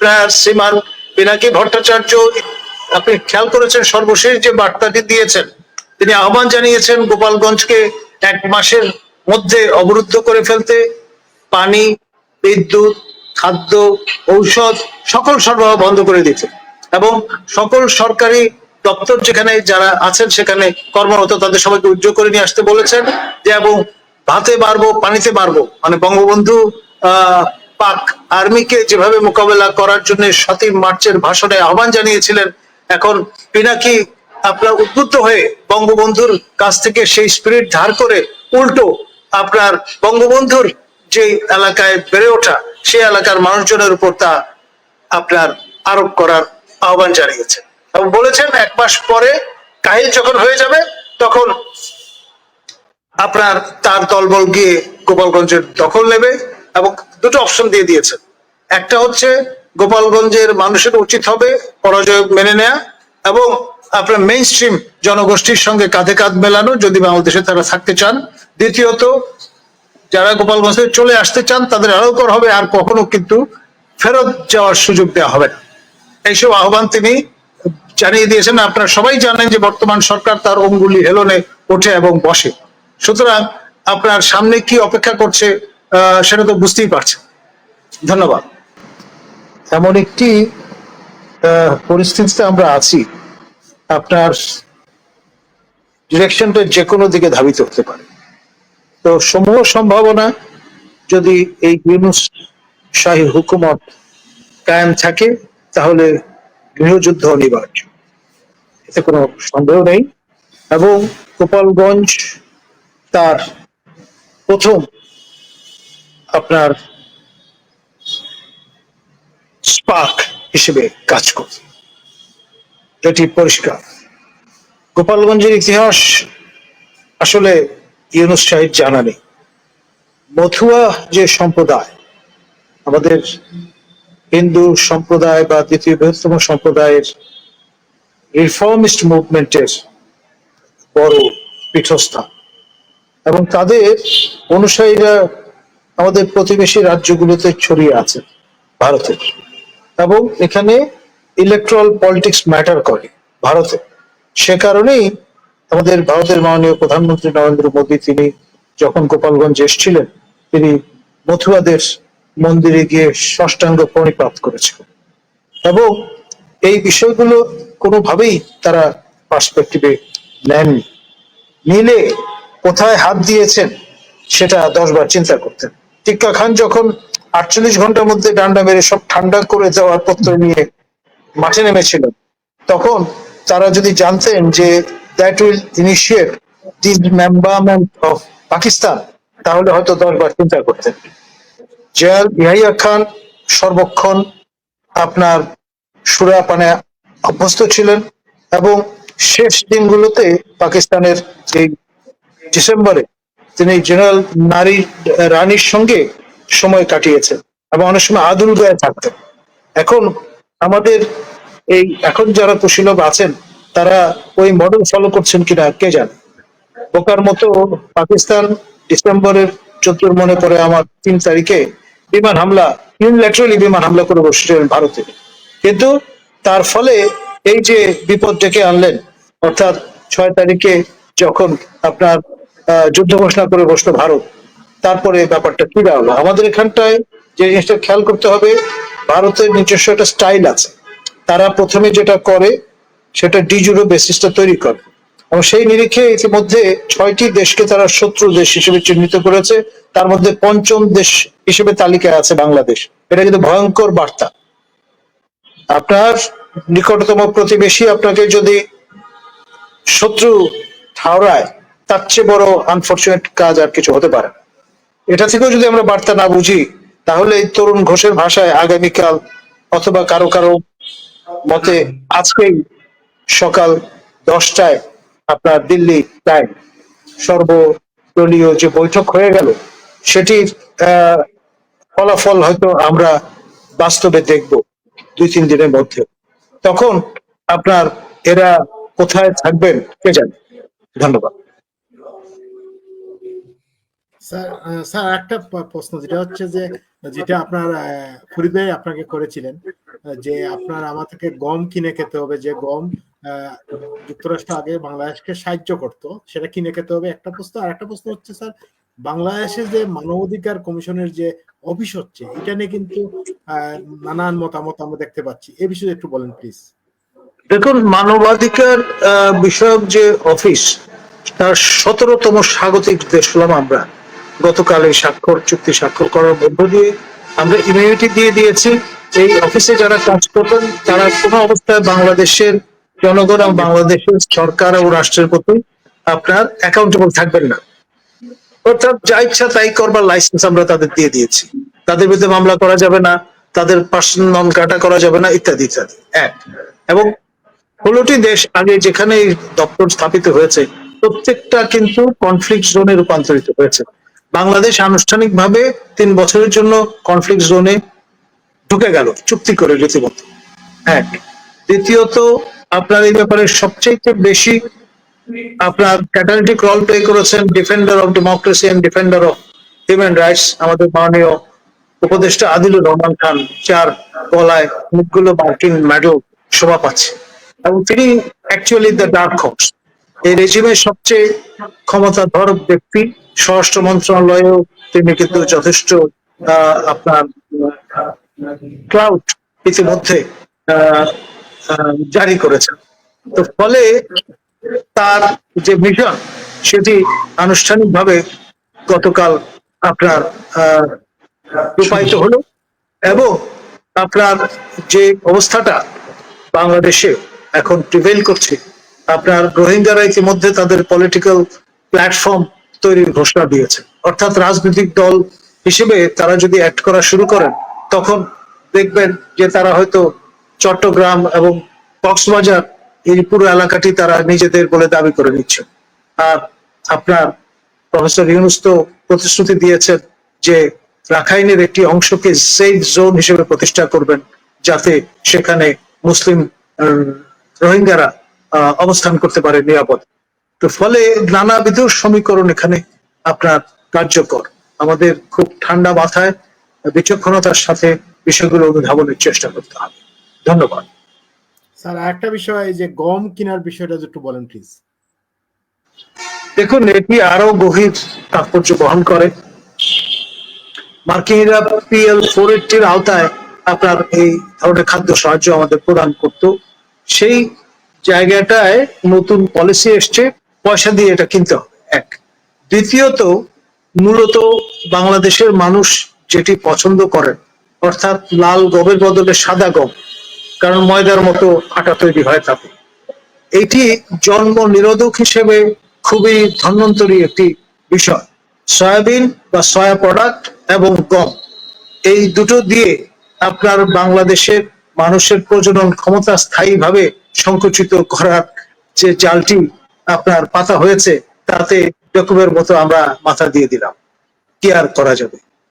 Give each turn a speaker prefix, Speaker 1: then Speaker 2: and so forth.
Speaker 1: আপনার শ্রীমান পিনাকি ভট্টাচার্য, আপনি খেয়াল করেছেন সর্বশেষ যে বার্তাটি দিয়েছেন? তিনি আহ্বান জানিয়েছেন গোপালগঞ্জকে এক মাসের মধ্যে অবরুদ্ধ করে ফেলতে। পানি, বিদ্যুৎ, খাদ্য, ঔষধ সকল সরবরাহ বন্ধ করে দিতে। এবং সকল সরকারি দপ্তর যেখানে যারা আছেন সেখানে কর্মরত, তাদের সবাইকে উদ্যোগ করে নিয়ে আসতে বলেছেন যে, এবং ভাতে বাড়বো, পানিতে বাড়বো। মানে বঙ্গবন্ধু, আহ পাক আর্মিকে যেভাবে মোকাবেলা করার জন্য সাতই মার্চের ভাষণে আহ্বান জানিয়েছিলেন, এখন পিনাকি আপনার উদ্বুদ্ধ হয়ে বঙ্গবন্ধুর কাছ থেকে সেই স্পিরিট ধার করে উল্টো আপনার বঙ্গবন্ধুর যে এলাকায় বেড়ে ওঠা, সেই এলাকার মানুষজনের উপর তা আপনার আরোপ করার আহ্বান জানিয়েছেন। এবং বলেছেন, এক মাস পরে কাহিল যখন হয়ে যাবে, তখন আপনার তার দলবল গিয়ে গোপালগঞ্জের দখল নেবে এবং দুটো অপশন দিয়ে দিয়েছেন একটা হচ্ছে গোপালগঞ্জের মানুষের উচিত হবে পরাজয় মেনে নেয়া এবং আপনার মেইন স্ট্রিম জনগোষ্ঠীর সঙ্গে কাঁধে কাঁধ মেলানো যদি বাংলাদেশে তারা থাকতে চান। দ্বিতীয়ত, যারা গোপালগঞ্জ থেকে চলে আসতে চান, তাদের আরও কর হবে, আর কখনো কিন্তু ফেরত যাওয়ার সুযোগ দেওয়া হবে না। এইসব আহ্বান তিনি জানিয়ে দিয়েছেন। আপনারা সবাই জানেন যে বর্তমান সরকার তার অঙ্গুলি হেলনে ওঠে এবং বসে। সুতরাং আপনার সামনে কি অপেক্ষা করছে সেটা তো বুঝতেই পারছেন। ধন্যবাদ। এমন একটি পরিস্থিতিতে আমরা আছি। আপনার ডিরেকশনটা যে কোনো দিকে ধাবিত হতে পারে। তো সমূহ সম্ভাবনা, যদি এই ইউনুস শাহী হুকুমত কায়েম থাকে, তাহলে গৃহযুদ্ধ অনিবার্য। এতে কোনো সন্দেহ নেই। এবং গোপালগঞ্জ তার প্রথম আপনার স্পার্ক হিসেবে কাজ করবে এটি পরিষ্কার। গোপালগঞ্জের ইতিহাস আসলে ইউনুস জানা নেই। মথুয়া যে সম্প্রদায়, আমাদের হিন্দু সম্প্রদায় বা দ্বিতীয় বৃহত্তম সম্প্রদায়ের রিফর্মিস্ট মুভমেন্টের বড় পীঠস্থান। এবং তাদের অনুসারীরা আমাদের প্রতিবেশী রাজ্যগুলোতে ছড়িয়ে আছে, ভারতে। এবং এখানে ইলেকট্রাল পলিটিক্স ম্যাটার করে ভারতে। সে কারণেই আমাদের ভারতের মাননীয় প্রধানমন্ত্রী নরেন্দ্র মোদী, তিনি যখন গোপালগঞ্জ এসেছিলেন, তিনি মথুয়াদের মন্দিরে গিয়ে ষষ্ঠাঙ্গ প্রণিপাত করেছিলেন। এবং এই বিষয়গুলো কোনোভাবেই তারা পার্সপেক্টিভে নেননি। নিলে কোথায় হাত দিয়েছেন, সেটা দশবার চিন্তা করতেন। টিক্কা খান যখন আটচল্লিশ ঘণ্টার মধ্যে ডান্ডা মেরে সব ঠান্ডা করে যাওয়ার পত্র নিয়ে মাঠে নেমেছিলেন তখন তারা যদি জানতেন যে that will initiate the dismemberment of Pakistan, তাহলে হয়তো দশবার চিন্তা করতেন। জয়াল ইয়াহিয়া খান সর্বক্ষণ আপনার সুরাপানে অভ্যস্ত ছিলেন এবং শেষ দিনগুলোতে পাকিস্তানের এই ডিসেম্বরে তিনি জেনারেল নারী, রানীর সঙ্গে সময় কাটিয়েছেন এবং অনেক সময় আদুল গায়ে থাকতেন। এখন আমাদের এই, এখন যারা কুশীলভ আছেন, তারা ওই মডেল ফলো করছেন কিনা কে জানে? বোকার মতো পাকিস্তান ডিসেম্বরের চতুর মনে পড়ে আমার তিন তারিখে বিমান হামলা ইউনিল্যাটারালি বিমান হামলা করে বসেছিলেন ভারতে। কিন্তু তার ফলে এই যে বিপদ ডেকে আনলেন, অর্থাৎ ছয় তারিখে যখন আপনার যুদ্ধ ঘোষণা করে বসল ভারত। তারপরে ব্যাপারটা কি দাঁড়াল? আমাদের এখানটায় যে জিনিসটা খেয়াল করতে হবে, ভারতের নিজস্ব একটা স্টাইল আছে। তারা প্রথমে যেটা করে, সেটা ডিজুরো বেসিসটা তৈরি করে। এবং সেই নিরিখে ইতিমধ্যে ছয়টি দেশকে তারা শত্রু দেশ হিসেবে চিহ্নিত করেছে। তার মধ্যে পঞ্চম দেশ হিসেবে তালিকায় আছে বাংলাদেশ। এটা কিন্তু ভয়ঙ্কর বার্তা। আপনার নিকটতম প্রতিবেশী আপনাকে যদি শত্রু ঠাওরায় তার চেয়ে বড় আনফর্চুনেট কাজ আর কিছু হতে পারে এটা থেকেও যদি আমরা বার্তা না বুঝি, তাহলে এই তরুণ ঘোষের ভাষায় আগামীকাল অথবা কারও কারও মতে আজকেই সকাল দশটায় আপনার দিল্লি টাইম সর্বদলীয় যে বৈঠক হয়ে গেল, সেটির ফলাফল হয়তো আমরা বাস্তবে দেখব দুই তিন দিনের মধ্যে। তখন আপনার এরা কোথায় থাকবেন কে জানে? ধন্যবাদ।
Speaker 2: স্যার স্যার একটা প্রশ্ন, যেটা হচ্ছে যে, যেটা আপনার ফরিদ ভাই আপনাকে করেছিলেন যে আপনার আমার থেকে গম কিনে খেতে হবে, যে গম যুক্তরাষ্ট্র আগে বাংলাদেশকে সাহায্য করত, সেটা কিনে খেতে হবে, একটা প্রশ্ন আর একটা প্রশ্ন হচ্ছে, স্যার, বাংলাদেশে যে মানবাধিকার কমিশনের যে অফিস হচ্ছে, এটা নিয়ে কিন্তু নানান মতামত আমরা দেখতে পাচ্ছি। এ বিষয়ে একটু বলেন, প্লিজ।
Speaker 1: দেখুন, মানবাধিকার বিষয়ক যে অফিস, তার সতেরোতম স্বাগতিক দেশ হলাম আমরা। গতকাল এই স্বাক্ষর, চুক্তি স্বাক্ষর করার মধ্য দিয়ে আমরা ইমিউনিটি দিয়ে দিয়েছি। এই অফিসে যারা কাজ করবেন তারা কোনো অবস্থায় বাংলাদেশের জনগণ এবং বাংলাদেশের সরকার এবং রাষ্ট্রের প্রতি আপনার অ্যাকাউন্টেবল থাকবেন না। অর্থাৎ যা ইচ্ছা তাই করবার লাইসেন্স আমরা তাদের দিয়ে দিয়েছি। তাদের বিরুদ্ধে মামলা করা যাবে না, তাদের পার্সোনাল নন কাটা করা যাবে না, ইত্যাদি ইত্যাদি। এক। এবং ষোলোটি দেশ আগে যেখানে দপ্তর স্থাপিত হয়েছে, প্রত্যেকটা কিন্তু কনফ্লিক্ট জোনে রূপান্তরিত হয়েছে। বাংলাদেশ আনুষ্ঠানিকভাবে তিন বছরের জন্য কনফ্লিক্ট জোনে ঢুকে গেল, চুক্তি করে রীতিমতো। এক। দ্বিতীয়ত, আপনার এই ব্যাপারে সবচেয়ে বেশি আপনার ক্যাটালিটিক রোল প্লে করেছেন defender of democracy and defender of human rights আমাদের মাননীয় উপদেষ্টা আদিলুর রহমান খান, যার গলায় অনেকগুলো মার্কিন মেডেল শোভা পাচ্ছে। এবং তিনি অ্যাকচুয়ালি দ্য ডার্ক হর্স এই রেজিমের সবচেয়ে ক্ষমতাধর ব্যক্তি স্বরাষ্ট্র মন্ত্রণালয়েও তিনি কিন্তু যথেষ্ট আপনার ক্লাউড ইতিমধ্যে জারি করেছেন। তো ফলে তার যে মিশন সেটি আনুষ্ঠানিকভাবে গতকাল আপনার রূপায়িত হলো এবং আপনার যে অবস্থাটা বাংলাদেশে এখন প্রিভেল করছে, আপনার রোহিঙ্গারা ইতিমধ্যে তাদের পলিটিক্যাল প্ল্যাটফর্ম তৈরির ঘোষণা দিয়েছে। অর্থাৎ রাজনৈতিক দল হিসেবে তারা যদি অ্যাক্ট করা শুরু করেন, তখন দেখবেন যে তারা হয়তো চট্টগ্রাম এবং কক্সবাজার এই পুরো এলাকাটি তারা নিজেদের বলে দাবি করে নিচ্ছে। আর আপনার প্রফেসর ইউনুস তো প্রতিশ্রুতি দিয়েছেন যে রাখাইনের একটি অংশকে সেফ জোন হিসেবে প্রতিষ্ঠা করবেন, যাতে সেখানে মুসলিম রোহিঙ্গারা অবস্থান করতে পারে নিরাপদ। তো ফলে নানাবিধ সমীকরণ এখানে আপনার কার্যকর। আমাদের খুব ঠান্ডা মাথায় বিচক্ষণতার সাথে বিষয়গুলো অনুধাবনের চেষ্টা করতে হবে। ধন্যবাদ।
Speaker 2: স্যার আরেকটা বিষয় যে গম কেনার বিষয়টা একটু বলেন প্লিজ
Speaker 1: দেখুন এটি আরও গভীর তাৎপর্য বহন করে। মার্কিনরা পিএল ফোর এইটির আওতায় আপনার এই ধরনের খাদ্য সাহায্য আমাদের প্রদান করত। সেই জায়গাটায় নতুন পলিসি এসছে। পয়সা দিয়ে এটা কিনতে হবে, এক। দ্বিতীয়ত, মূলত বাংলাদেশের মানুষ যেটি পছন্দ করেন অর্থাৎ লাল গমের বদলে সাদা গম কারণ ময়দার মতো আটা তৈরি হয় তাতে। এটি জন্ম নিরোধক হিসেবে খুবই ধন্বন্তরী একটি বিষয়। সয়াবিন বা সয়া প্রোডাক্ট এবং গম, এই দুটো দিয়ে আপনার বাংলাদেশের মানুষের প্রজনন ক্ষমতা স্থায়ীভাবে সংকুচিত করার যে জালটি আপনার পাতা হয়েছে তাতে মতো আমরা মাথা দিয়ে দিলাম। কি আর করা যাবে?